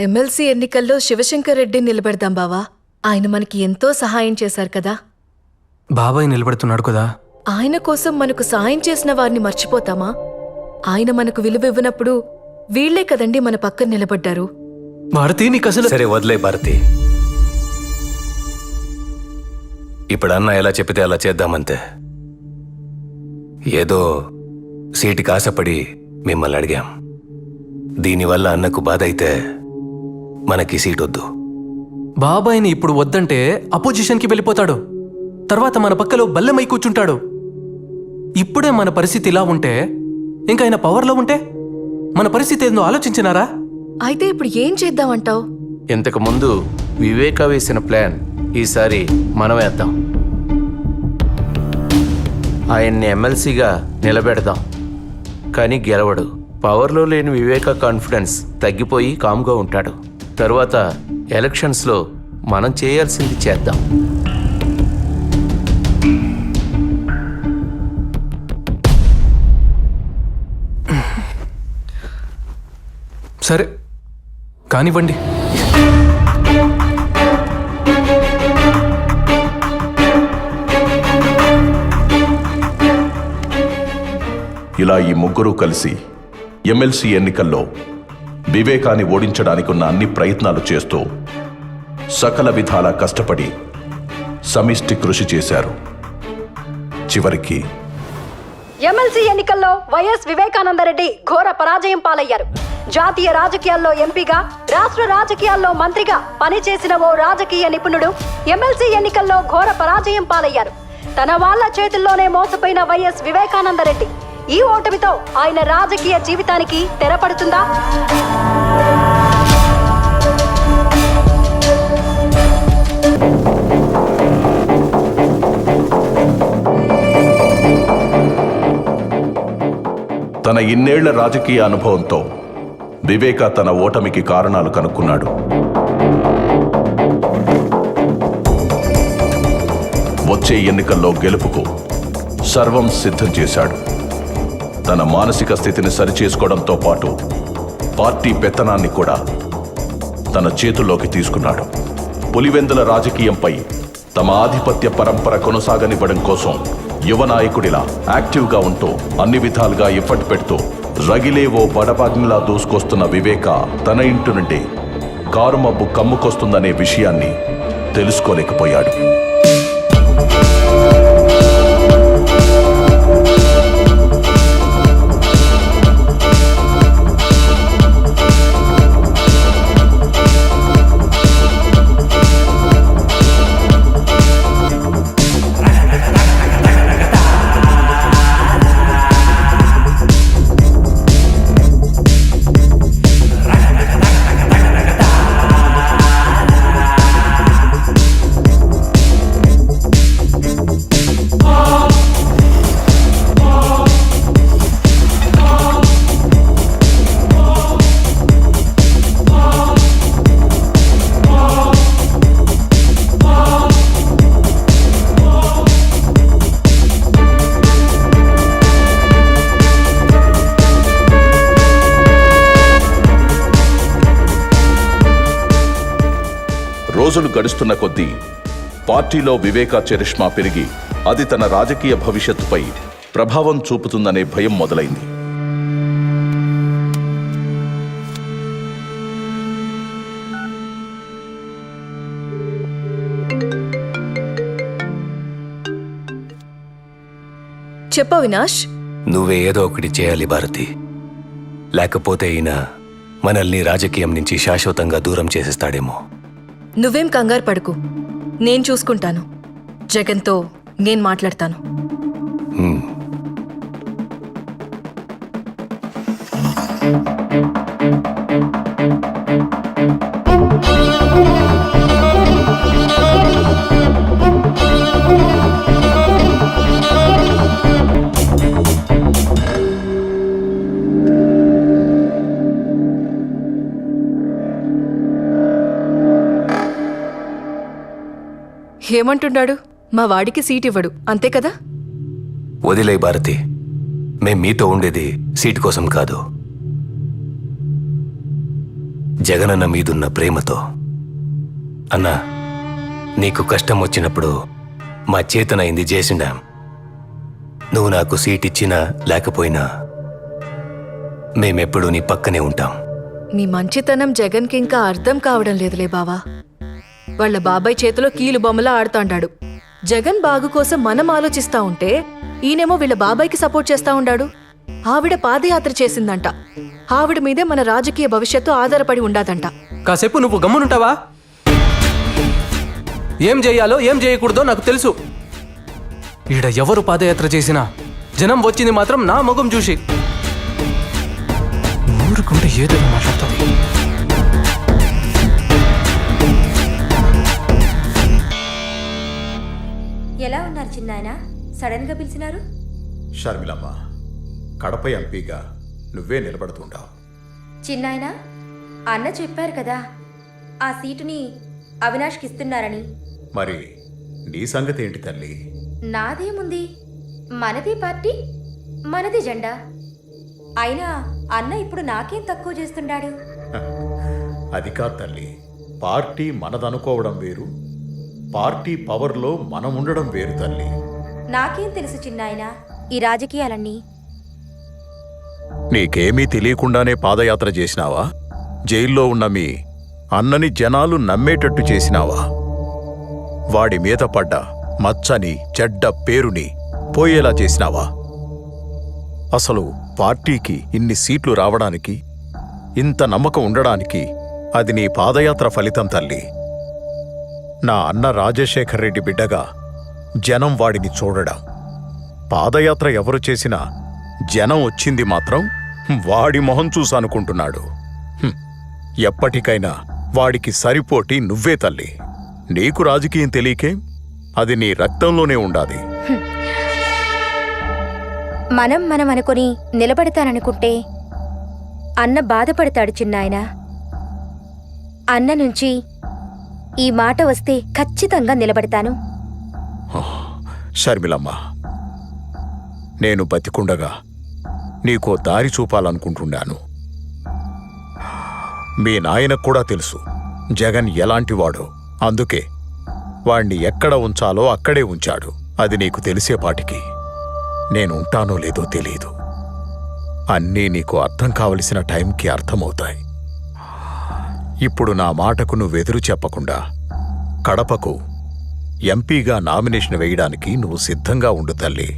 MLC ఎన్నికల్లో శివశంకర్ రెడ్డి నిలబెడదాం బావా. ఆయన మనకి ఎంతో సహాయం చేశారు కదా. బాబాయ్ నిలబడుతున్నాడు కదా. ఆయన కోసం మనకు సాయం చేసిన వారిని మర్చిపోతామా? ఆయన మనకు విలువ ఇవ్వనప్పుడు వీళ్ళే కదండి మన పక్కన నిలబడ్డారు. భారతి నీకు అసలు సరే వదిలే భారతి ఇప్పుడు అన్న ఎలా చెప్పితే అలా చేద్దామంతే. ఏదో సీటుకి ఆశపడి మిమ్మల్ని అడిగాం. దీనివల్ల అన్నకు బాధ అయితే మనకి సీట్ వద్దు. బాబాయ్ని ఇప్పుడు వద్దంటే అపోజిషన్కి వెళ్ళిపోతాడు. తర్వాత మన పక్కలో బల్లెమై కూర్చుంటాడు. ఇప్పుడే మన పరిస్థితి ఇలా ఉంటే ఇంకా ఆయన పవర్లో ఉంటే మన పరిస్థితి ఏందో ఆలోచించినారా? అయితే ఇప్పుడు ఏం చేద్దామంటావు? ఇంతకు ముందు వివేక వేసిన ప్లాన్ ఈసారి మనం వేద్దాం. ఆయన్ని ఎమ్మెల్సీగా నిలబెడదాం. కానీ గెలవడు. పవర్లో లేని వివేక కాన్ఫిడెన్స్ తగ్గిపోయి కామ్గా ఉంటాడు. తరువాత ఎలక్షన్స్లో మనం చేయాల్సింది చేద్దాం. సరే కానివ్వండి. ఇలా ఈ ముగ్గురు కలిసి ఎమ్మెల్సీ ఎన్నికల్లో వివేకాన్ని ఓడించడానికి ఉన్న అన్ని ప్రయత్నాలు చేస్తూ సకల విధాలా కష్టపడి సమిష్టి కృషి చేశారు. చివరికి ఎమ్మెల్సీ ఎన్నికల్లో వైఎస్ వివేకానందరెడ్డి ఘోర పరాజయం పాలయ్యారు. జాతీయ రాజకీయాల్లో ఎంపీగా రాష్ట్ర రాజకీయాల్లో మంత్రిగా పనిచేసిన ఓ రాజకీయ నిపుణుడు ఎమ్మెల్సీ ఎన్నికల్లో ఘోర పరాజయం పాలయ్యారు. తన వాళ్ళ చేతుల్లోనే మోసపోయిన వైఎస్ వివేకానందరెడ్డి ఈ ఓటమితో ఆయన రాజకీయ జీవితానికి తెరపడుతుందా? తన ఇన్నేళ్ళ రాజకీయ అనుభవంతో వివేక తన ఓటమికి కారణాలు కనుక్కున్నాడు. వచ్చే ఎన్నికల్లో గెలుపుకు సర్వం సిద్ధం చేశాడు. తన మానసిక స్థితిని సరిచేసుకోవడంతో పాటు పార్టీ పెత్తనాన్ని కూడా తన చేతుల్లోకి తీసుకున్నాడు. పులివెందుల రాజకీయంపై తమ ఆధిపత్య పరంపర కొనసాగనివ్వడం కోసం యువ నాయకుడిలా యాక్టివ్గా ఉంటూ అన్ని విధాలుగా ఎఫర్ట్ పెడుతూ రగిలే ఓ బడబాగ్నిలా దూసుకొస్తున్న వివేక తన ఇంటి నుండి కారు మబ్బు కమ్ముకొస్తుందనే విషయాన్ని తెలుసుకోలేకపోయాడు. రోజులు గడుస్తున్న కొద్దీ పార్టీలో వివేకా చరిష్మా పెరిగి అది తన రాజకీయ భవిష్యత్తుపై ప్రభావం చూపుతుందనే భయం మొదలైంది. చెప్పా వినాష్ నువ్వే ఏదో ఒకటి చేయాలి భారతి. లేకపోతే ఈయన మనల్ని రాజకీయం నుంచి శాశ్వతంగా దూరం చేసేస్తాడేమో. నువ్వేం కంగారు పడుకు. నేను చూసుకుంటాను. జగన్తో నేను మాట్లాడతాను. ఏమంటున్నాడు? మా వాడికి సీట్ ఇవ్వడు. అంతే కదా? వదిలే భారతి. మేం మీతో ఉండేది సీట్ కోసం కాదు. జగనన్న మీదున్న ప్రేమతో. అన్నా నీకు కష్టం వచ్చినప్పుడు మా చేతనైంది చేసిండాం నువ్వు నాకు సీట్ ఇచ్చినా లేకపోయినా మేమెప్పుడూ నీ పక్కనే ఉంటాం. మీ మంచితనం జగన్కి ఇంకా అర్థం కావడం లేదులే బావా. వాళ్ళ బాబాయ్ చేతిలో కీలు బొమ్మలా ఆడుతాండాడు జగన్ బాగు కోసం మనం ఆలోచిస్తా ఉంటే ఈయనేమో వీళ్ళ బాబాయ్కి సపోర్ట్ చేస్తా ఉండాడు. ఆవిడ పాదయాత్ర చేసిందంట. ఆవిడ మీదే మన రాజకీయ భవిష్యత్తు ఆధారపడి ఉండాదంట. కాసేపు నువ్వు గమ్మునుంటావా? ఏం చేయాలో ఏం చేయకూడదో నాకు తెలుసు. ఈడ ఎవరు పాదయాత్ర చేసినా జనం వచ్చింది మాత్రం నా ముఖం చూసి. ఊరుకుంటే ఏదో మాట్లాడుతుంది చిన్నాయన? సడన్గా పిలిచినారు? షర్మిలమ్మ కడప ఎంపీగా నువ్వే నిలబడుతుంటావు. చిన్నాయన అన్న చెప్పారు కదా ఆ సీటుని అవినాష్కి ఇస్తున్నారని. మరి నీ సంగతి ఏంటి తల్లి? నాదేముంది? మనది పార్టీ మనది జెండా. అయినా అన్న ఇప్పుడు నాకేం తక్కువ చేస్తుండాడు అది కాదు తల్లి పార్టీ మనదనుకోవడం వేరు పార్టీ పవర్లో మనం ఉండడం వేరు తల్లి. నాకేం తెలుసు చిన్నాయన? ఈ రాజకీయాలన్నీ. నీకేమీ తెలియకుండానే పాదయాత్ర చేసినావా? జైల్లో ఉన్న మీ అన్నని జనాలు నమ్మేటట్టు చేసినావా? వాడి మీద పడ్డ మచ్చని చెడ్డ పేరుని పోయేలా చేసినావా? అసలు పార్టీకి ఇన్ని సీట్లు రావడానికి ఇంత నమ్మకం ఉండడానికి అది నీ పాదయాత్ర ఫలితం తల్లి. నా అన్న రాజశేఖర్ రెడ్డి బిడ్డగా జనం వాడిని చూడడం. పాదయాత్ర ఎవరు చేసినా జనం వచ్చింది మాత్రం వాడి మొహం చూసనుకుంటున్నాడు. ఎప్పటికైనా వాడికి సరిపోటి నువ్వే తల్లి. నీకు రాజకీయం తెలియకే అది నీ రక్తంలోనే ఉండాది. మనం మనం అనుకొని నిలబడతాననుకుంటే అన్న బాధపడతాడు చిన్నాయన. అన్న నుంచి ఈ మాట వస్తే ఖచ్చితంగా నిలబడతాను. షర్మిలమ్మ నేను బతికుండగా నీకో దారి చూపాలనుకుంటున్నాను. మీ నాయనకు కూడా తెలుసు జగన్ ఎలాంటివాడో. అందుకే వాణ్ణి ఎక్కడ ఉంచాలో అక్కడే ఉంచాడు. అది నీకు తెలిసేపాటికి నేను ఉంటానో లేదో తెలియదు అన్నీ నీకు అర్థం కావలసిన టైంకి అర్థమవుతాయి. ఇప్పుడు నా మాటకు నువ్వెదురు చెప్పకుండా కడపకు ఎంపీగా నామినేషన్ వేయడానికి నువ్వు సిద్ధంగా ఉండు తల్లి.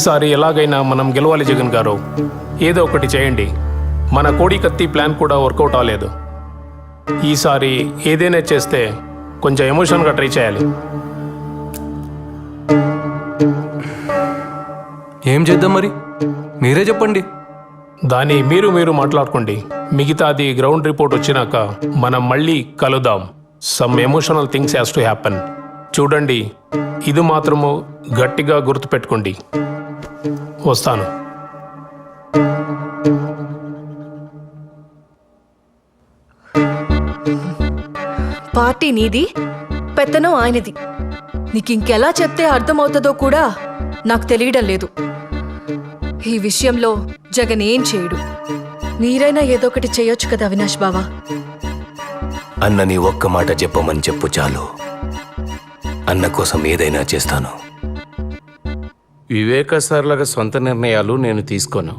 ఈసారి ఎలాగైనా మనం గెలవాలి జగన్ గారు. ఏదో ఒకటి చేయండి. మన కోడి కత్తి ప్లాన్ కూడా వర్కౌట్ అవ్వలేదు. ఈసారి ఏదైనా చేస్తే కొంచెం ఎమోషన్గా ట్రై చేయాలి. ఏం చేద్దాం మరి? మీరే చెప్పండి. దాన్ని మీరు మీరు మాట్లాడుకోండి. మిగతాది గ్రౌండ్ రిపోర్ట్ వచ్చినాక మనం మళ్ళీ కలుద్దాం. Some emotional things has to happen చూడండి. ఇది మాత్రము గట్టిగా గుర్తుపెట్టుకోండి. వస్తాను. పార్టీ నీది పెత్తనం ఆయనది. నీకింకెలా చెప్తే అర్థమవుతుందో కూడా నాకు తెలియడం లేదు. ఈ విషయంలో జగన్ ఏం చేయడు. మీరైనా ఏదో ఒకటి చేయొచ్చు కదా అవినాష్ బావా? అన్నని ఒక్క మాట చెప్పమని చెప్పు చాలు. అన్న కోసం ఏదైనా చేస్తాను. వివేక సార్లగా సొంత నిర్ణయాలు నేను తీసుకోను.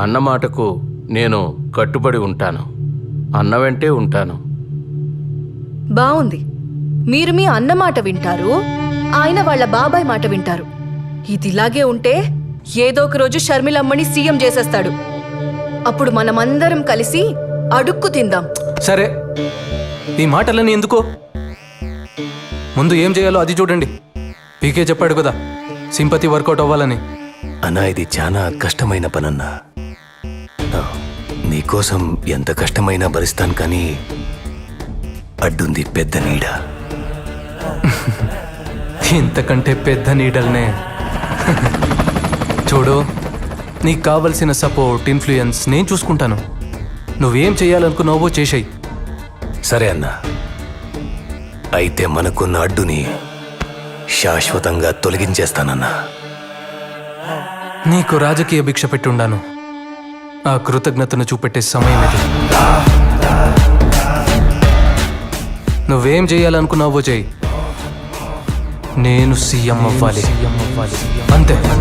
అన్న మాటకు నేను కట్టుబడి ఉంటాను. అన్న వెంటే ఉంటాను. బావుంది. మీరు మీ అన్న మాట వింటారు ఆయన వాళ్ళ బాబాయ్ మాట వింటారు. ఇదిలాగే ఉంటే ఏదో ఒక రోజు షర్మిలమ్మని సీఎం చేసేస్తాడు. అప్పుడు మనమందరం కలిసి అడుక్కు తిందాం. సరే. ఈ మాటలన్నీ ఎందుకో? ముందు ఏం చేయాలో అది చూడండి. పీకే చెప్పాడు కదా. సింపతి వర్కౌట్ అవ్వాలని. అన్నా ఇది చాలా కష్టమైన పనన్నా. నీకోసం ఎంత కష్టమైనా భరిస్తాను కానీ అడ్డుంది పెద్ద నీడ. ఇంతకంటే పెద్ద నీడల్నే. చూడు నీకు కావలసిన సపోర్ట్ ఇన్ఫ్లుయెన్స్ నేను చూసుకుంటాను. నువ్వేం చేయాలనుకున్నావో చేసేయి. సరే అన్నా. అయితే మనకున్న అడ్డుని శాశ్వతంగా తొలగించేస్తానన్నా. నీకు రాజకీయ భిక్ష పెట్టుండాను ఆ కృతజ్ఞతను చూపెట్టే సమయం ఇది. నువ్వేం చేయాలనుకున్నావో చేయి. నేను సీఎం అవ్వాలి. అంతే.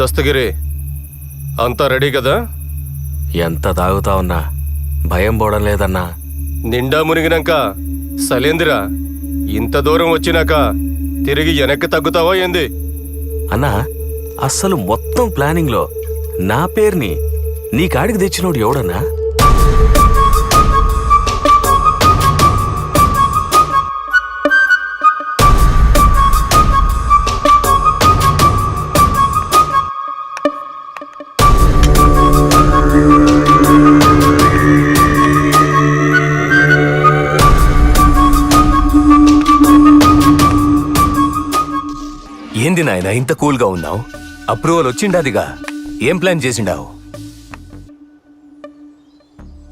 దస్తగిరి అంతా రెడీ కదా? ఎంత తాగుతా ఉన్నా భయం పోవడం లేదన్నా. నిండా మునిగినాక సలేందిరా ఇంత దూరం వచ్చినాక తిరిగి వెనక్కి తగ్గుతావా ఏంది? అన్నా అస్సలు మొత్తం ప్లానింగ్లో నా పేరుని నీ కాడికి తెచ్చినోడు ఎవడన్నా? ఏంది ఇంత కూల్గా ఉన్నావు? అప్రూవల్ వచ్చిండాదిగా. ఏం ప్లాన్ చేసిండావు?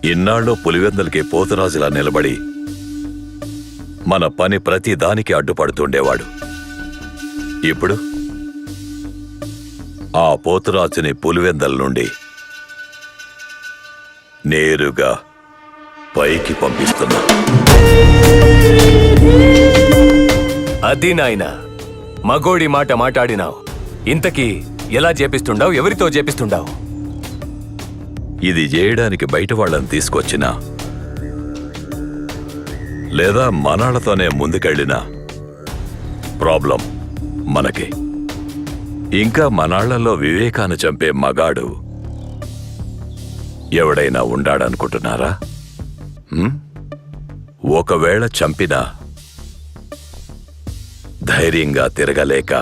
ఇన్నాళ్ళు పులివెందలకి పోతురాజులా నిలబడి మన పని ప్రతి దానికి అడ్డుపడుతుండేవాడు. ఇప్పుడు ఆ పోతురాజుని పులివెందల నుండి నేరుగా పైకి పంపిస్తున్నా. అది నాయన. మగోడి మాట మాట్లాడినావు ఇంతకీ ఎలా చేపిస్తుండావు? ఎవరితో చేపిస్తుండావు? ఇది చేయడానికి బయట వాళ్ళని తీసుకొచ్చినా లేదా మనాళ్ళతోనే ముందుకెళ్ళినా ప్రాబ్లం మనకి. ఇంకా మనాళ్ళలో వివేకాన్ని చంపే మగాడు ఎవడైనా ఉండాడనుకుంటున్నారా? ఒకవేళ చంపినా ధైర్యంగా తిరగలేక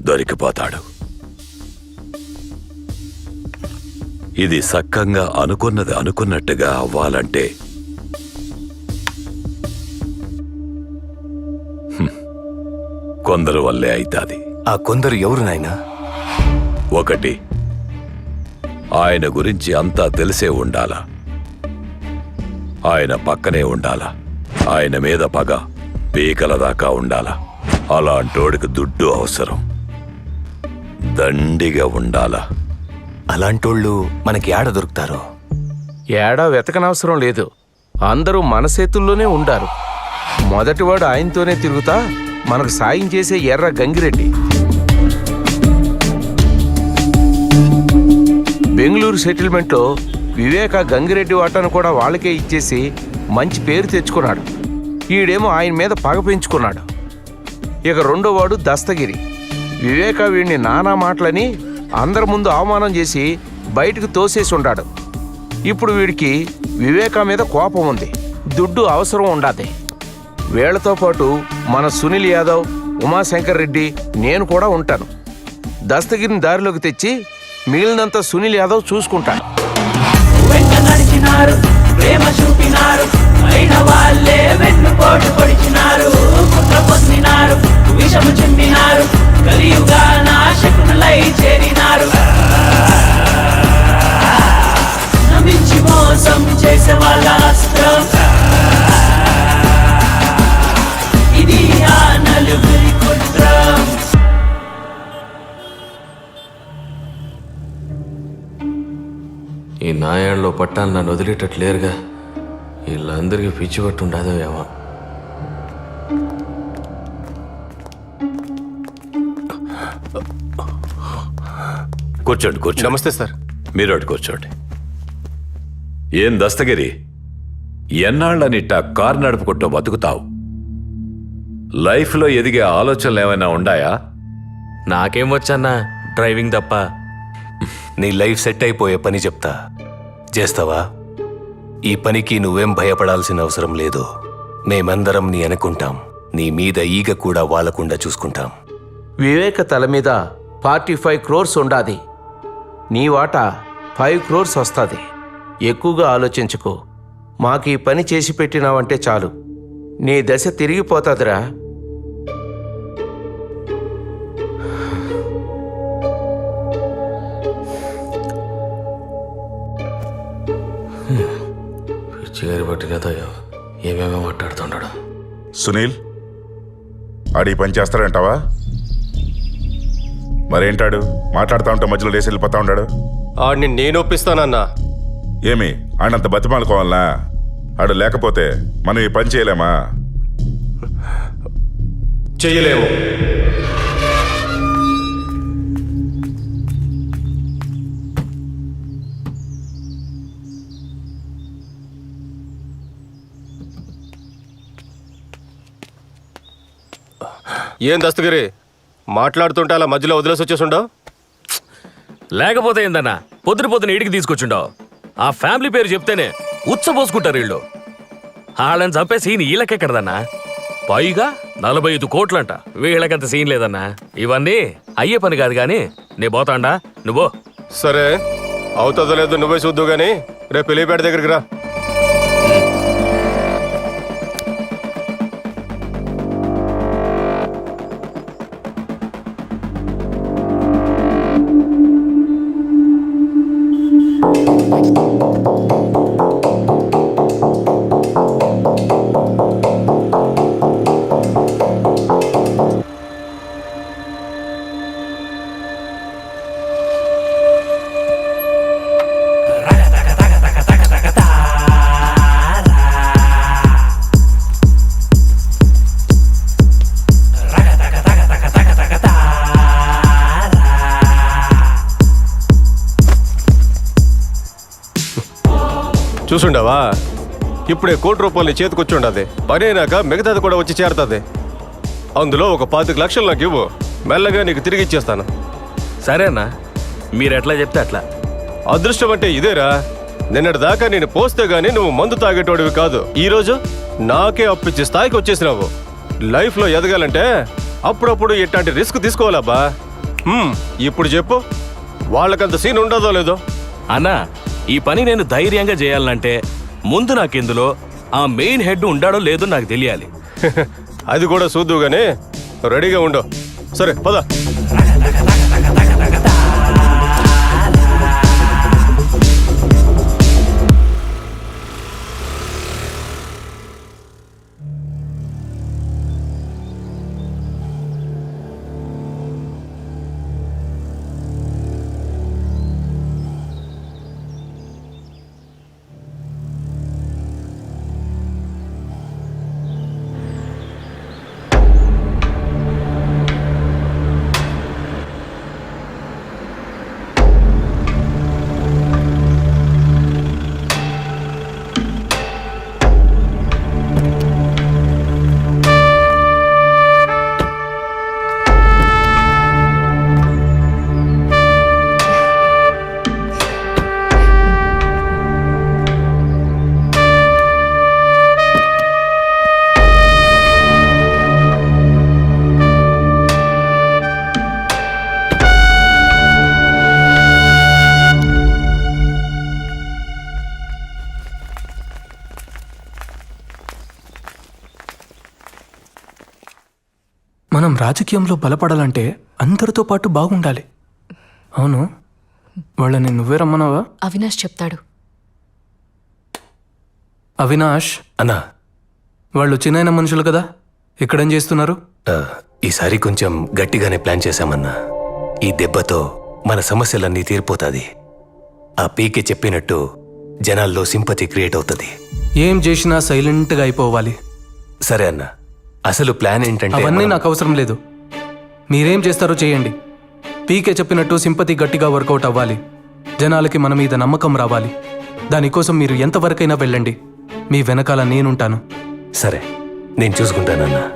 దొరికిపోతాడు. ఇది సక్కంగా అనుకున్నది అనుకున్నట్టుగా అవ్వాలంటే కొందరు వల్లే అయితాది. ఆ కొందరు ఎవరు నాయనా? ఒకటి ఆయన గురించి అంతా తెలిసే ఉండాలా? ఆయన పక్కనే ఉండాలా? ఆయన మీద పగ? పీకల దాకా ఉండాలా? అలాంటోడికి దుడ్డు అవసరం. దండిగా ఉండాలా? అలాంటోళ్ళు మనకి ఏడ దొరుకుతారో? ఏడా వెతకనవసరం లేదు. అందరూ మన చేతుల్లోనే ఉండారు. మొదటివాడు ఆయనతోనే తిరుగుతా మనకు సాయం చేసే ఎర్ర గంగిరెడ్డి. బెంగళూరు సెటిల్మెంట్లో వివేక గంగిరెడ్డి వాటాను కూడా వాళ్ళకే ఇచ్చేసి మంచి పేరు తెచ్చుకున్నాడు. ఈడేమో ఆయన మీద పగ పెంచుకున్నాడు. ఇక రెండో వాడు దస్తగిరి. వివేక వీడిని నానా మాటలని అందరి ముందు అవమానం చేసి బయటకు తోసేసి ఉండాడు. ఇప్పుడు వీడికి వివేక మీద కోపం ఉంది. దుడ్డు అవసరం ఉండాది. వీళ్ళతో పాటు మన సునీల్ యాదవ్ ఉమాశంకర్ రెడ్డి నేను కూడా ఉంటాను. దస్తగిరిని దారిలోకి తెచ్చి మిగిలినంత సునీల్ యాదవ్ చూసుకుంటాను ప్రేమ చూపినారు అయిన వాళ్ళే వెన్ను పట్టాలు నన్ను వదిలేటట్లేరుగా. వీళ్ళందరికీ పిచ్చి పట్టు ఉండదో ఏమో. కూర్చోండి కూర్చోండి. నమస్తే సార్. మీరు అటు కూర్చోండి. ఏం దస్తగిరి? ఎన్నాళ్ళనిట్ట కారు నడుపుకుంటూ బతుకుతావు? లైఫ్లో ఎదిగే ఆలోచనలు ఏమైనా ఉండాయా? నాకేం వచ్చన్నా? డ్రైవింగ్ తప్ప. నీ లైఫ్ సెట్ అయిపోయే పని చెప్తా. చేస్తావా? ఈ పనికి నువ్వేం భయపడాల్సిన అవసరం లేదు మేమందరం నీ అనుకుంటాం. నీ మీద ఈగ కూడా వాలకుండా చూసుకుంటాం. వివేక తల మీద ఫార్టీ ఫైవ్ క్రోర్స్ ఉండాది. నీ వాటా ఫైవ్ క్రోర్స్ వస్తుంది. ఎక్కువగా ఆలోచించుకో. మాకు ఈ పని చేసి పెట్టినావంటే చాలు. నీ దశ తిరిగిపోతుందిరా. పిచ్చిగారి పట్టినదో ఏమేమో మాట్లాడుతున్నాడు సునీల్ ఆడి పని చేస్తాడంటావా? మరేంటాడు? మాట్లాడుతూ ఉంటే మధ్యలో లేసి వెళ్ళిపోతా ఉన్నాడు ఆడిని నేను ఒప్పిస్తానన్నా. ఏమి? ఆడంత బతిమాలుకోవాలనా? ఆడు లేకపోతే మనం ఈ పని చేయలేమా? చెయ్యలేము. ఏం దస్తగిరి? మాట్లాడుతుంటే అలా మధ్యలో వదిలేసి వచ్చేసుండవు? లేకపోతే ఏందన్నా? పొద్దున పొద్దున ఇంటికి తీసుకొచ్చుండవు. ఆ ఫ్యామిలీ పేరు చెప్తేనే ఉచ్చబోసుకుంటారు వీళ్ళు. వాళ్ళని చంపే సీన్ వీళ్ళకెక్కడదన్నా పైగా నలభై ఐదు కోట్లంట. వీళ్ళకంత సీన్ లేదన్నా. ఇవన్నీ అయ్యే పని కాదు కానీ నే పోతాండా? నువ్వు. సరే. అవుతుందో లేదో నువ్వే చూద్దు గాని రేపు పెళ్ళిపేట దగ్గరికి రా. చూసుండవా? ఇప్పుడే కోటి రూపాయలు చేతికొచ్చుండది పని అయినాక మిగతాది కూడా వచ్చి చేరుతుంది. అందులో ఒక పాతిక లక్షలు నాకు ఇవ్వు. మెల్లగా నీకు తిరిగి ఇచ్చేస్తాను. సరేనా మీరు ఎట్లా చెప్తే అట్లా. అదృష్టం అంటే ఇదేరా. నిన్నటి దాకా నేను పోస్తే గానీ నువ్వు మందు తాగేటోడివి కాదు. ఈ రోజు నాకే అప్పిచ్చే స్థాయికి వచ్చేసినావు. లైఫ్లో ఎదగాలంటే అప్పుడప్పుడు ఇట్లాంటి రిస్క్ తీసుకోవాలబ్బా. ఇప్పుడు చెప్పు. వాళ్ళకంత సీన్ ఉండదో లేదో? అన్నా ఈ పని నేను ధైర్యంగా చేయాలంటే ముందు నాకు ఇందులో ఆ మెయిన్ హెడ్ ఉండాడో లేదో నాకు తెలియాలి. అది కూడా చూద్దు గానీ రెడీగా ఉండవు సరే పద. రాజకీయంలో బలపడాలంటే అందరితో పాటు బాగుండాలి. అవును. వాళ్ళని నువ్వే రమ్మన్నావా? అవినాష్ చెప్తాడు. అవినాష్? అన్నా. వాళ్ళు చిన్న మనుషులు కదా? ఇక్కడేం చేస్తున్నారు? ఆ, ఈసారి కొంచెం గట్టిగానే ప్లాన్ చేశామన్నా. ఈ దెబ్బతో మన సమస్యలన్నీ తీరిపోతాది. ఆ పీకే చెప్పినట్టు జనాల్లో సింపతి క్రియేట్ అవుతుంది. ఏం చేసినా సైలెంట్గా అయిపోవాలి. సరే అన్న. అసలు ప్లాన్ ఏంటంటే అవన్నీ నాకు అవసరం లేదు. మీరేం చేస్తారో చేయండి. పీకే చెప్పినట్టు సింపతి గట్టిగా వర్కౌట్ అవ్వాలి. జనాలకి మన మీద నమ్మకం రావాలి. దానికోసం మీరు ఎంతవరకైనా వెళ్ళండి. మీ వెనకాల నేనుంటాను. సరే నేను చూసుకుంటానన్నా.